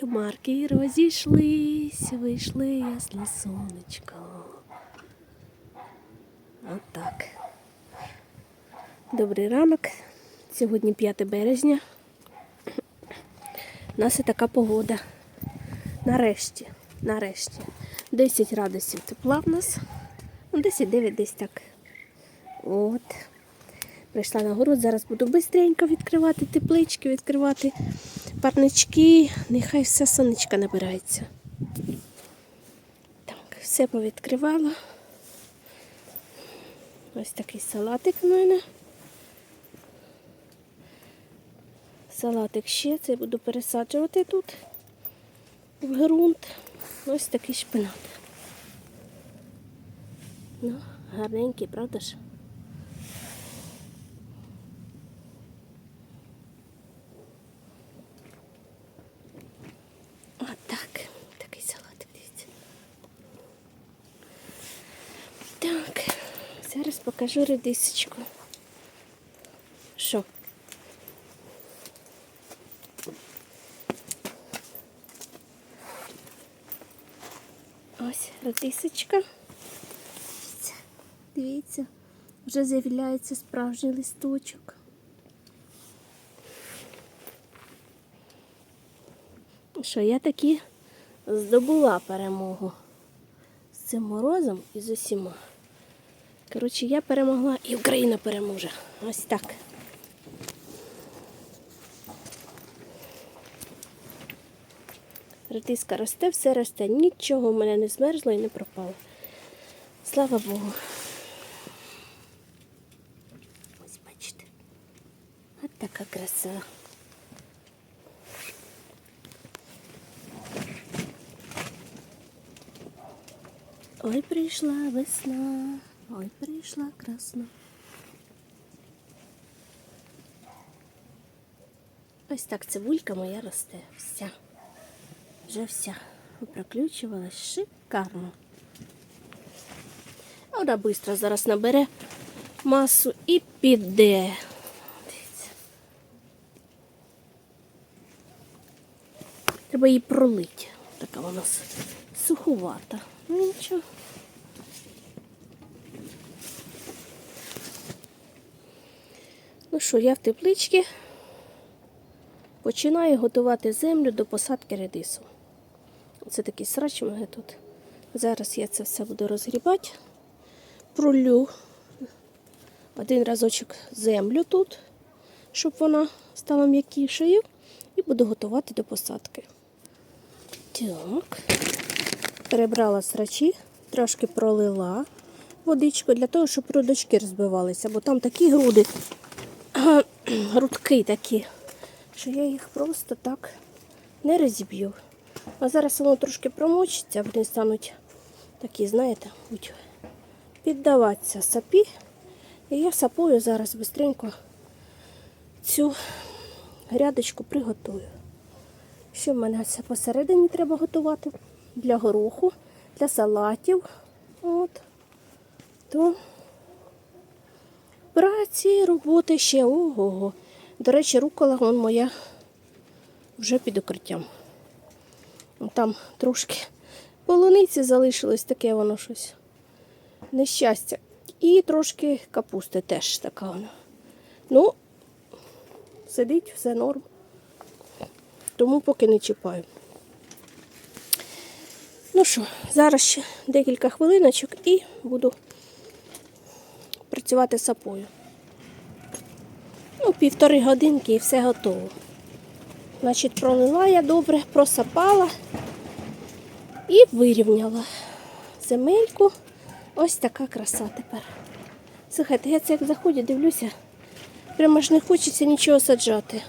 Хмарки розійшлись, вийшли ясне сонечко. Отак. Добрий ранок. Сьогодні 5 березня. У нас і така погода. Нарешті, нарешті. 10 градусів тепла в нас. Ну, 10-9 десь так. От. Прийшла на город, зараз буду швидко відкривати теплички, відкривати парнички. Нехай все сонечка набирається. Так, все повідкривала. Ось такий салатик в мене. Салатик ще, це буду пересаджувати тут в ґрунт. Ось такий шпинат. Ну, гарненький, правда ж? Отак. Такий салатик, дивіться. Так, зараз покажу редисочку. Що? Ось редисочка. Дивіться, дивіться, вже з'являється справжній листочок. Що я таки здобула перемогу з цим морозом і з усіма. Коротше, я перемогла і Україна переможе. Ось так. Редиска росте, все росте, нічого в мене не змерзло і не пропало. Слава Богу. Ось бачите. От така краса. Ой, прийшла весна, ой, прийшла красна. Ось так цибулька моя росте. Вся. Вже вся проключувалась шикарно. Вона швидко зараз набере масу і піде. Дивіться. Треба її пролити. Така вона с- суховата. Ну нічого. Ну що, я в тепличці починаю готувати землю до посадки редису. Це такий срач у мене тут. Зараз я це все буду розгрібати. Пролю один разочок землю тут, щоб вона стала м'якішою. І буду готувати до посадки. Так. Перебрала срачі, трошки пролила водичку для того, щоб грудочки розбивалися, бо там такі груди, грудки такі, що я їх просто так не розіб'ю. А зараз воно трошки промочиться, вони стануть такі, знаєте, піддаватися сапі. І я сапою зараз швидко цю грядочку приготую. Що в мене це посередині треба готувати для гороху, для салатів. От. То праці, роботи ще ого. До речі, рукола вон моя вже під укриттям. Там трошки полуниці залишилось таке воно щось. Нещастя. І трошки капусти теж така вона. Ну, сидить, все норм. Тому поки не чіпаю. Ну що, зараз ще декілька хвилиночок і буду працювати сапою. Ну, півтори годинки і все готово. Значить, пролила я добре, просапала і вирівняла земельку. Ось така краса тепер. Слухайте, я це як заходжу, дивлюся, прямо ж не хочеться нічого саджати.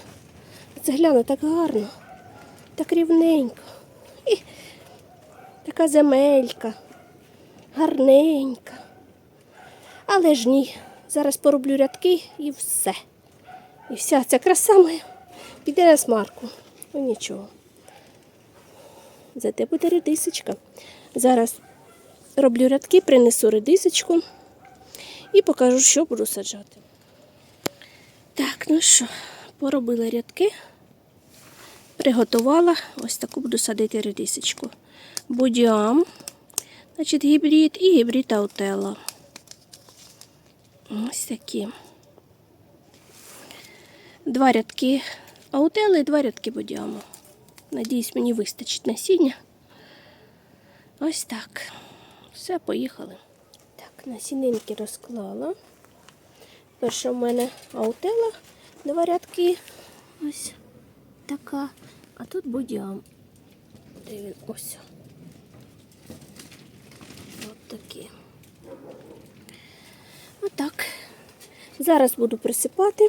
Це гляну так гарно, так рівненько. І така земелька, гарненька. Але ж ні, зараз пороблю рядки і все. І вся ця краса моя піде на смарку. Ну нічого. Зате буде редисочка. Зараз роблю рядки, принесу редисочку і покажу, що буду саджати. Так, ну що, поробила рядки. Приготувала. Ось таку буду садити редисочку. Будіам, значить, гібрид і гібрид аутела. Ось такі. Два рядки аутели і два рядки будіаму. Надіюсь, мені вистачить насіння. Ось так. Все, поїхали. Так, насінинки розклала. Перша в мене аутела, два рядки. Ось така. А тут будіам. Де він? Ось. От такі. Отак. Зараз буду присипати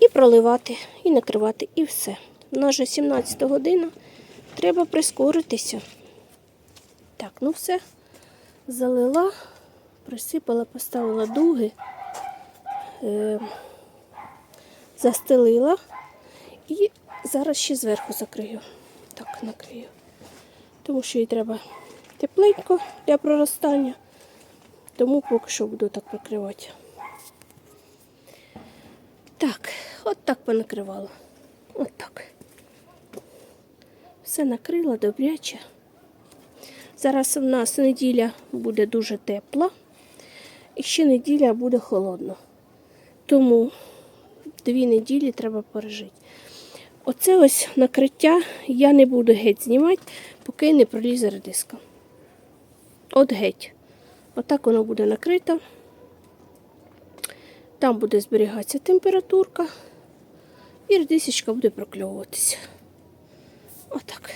і проливати, і накривати, і все. У нас же 17 година. Треба прискоритися. Так, ну все. Залила, присипала, поставила дуги, е, застелила і зараз ще зверху закрию. Так, накрию. Тому що їй треба тепленько для проростання. Тому поки що буду так прикривати. Так, от так понакривала. От так. Все накрила добряче. Зараз у нас неділя буде дуже тепла, і ще неділя буде холодно. Тому дві неділі треба пережити. Оце ось накриття я не буду геть знімати, поки не пролізе редиска. От геть. Отак воно буде накрито. Там буде зберігатися температурка, і редисочка буде прокльовуватися. Отак.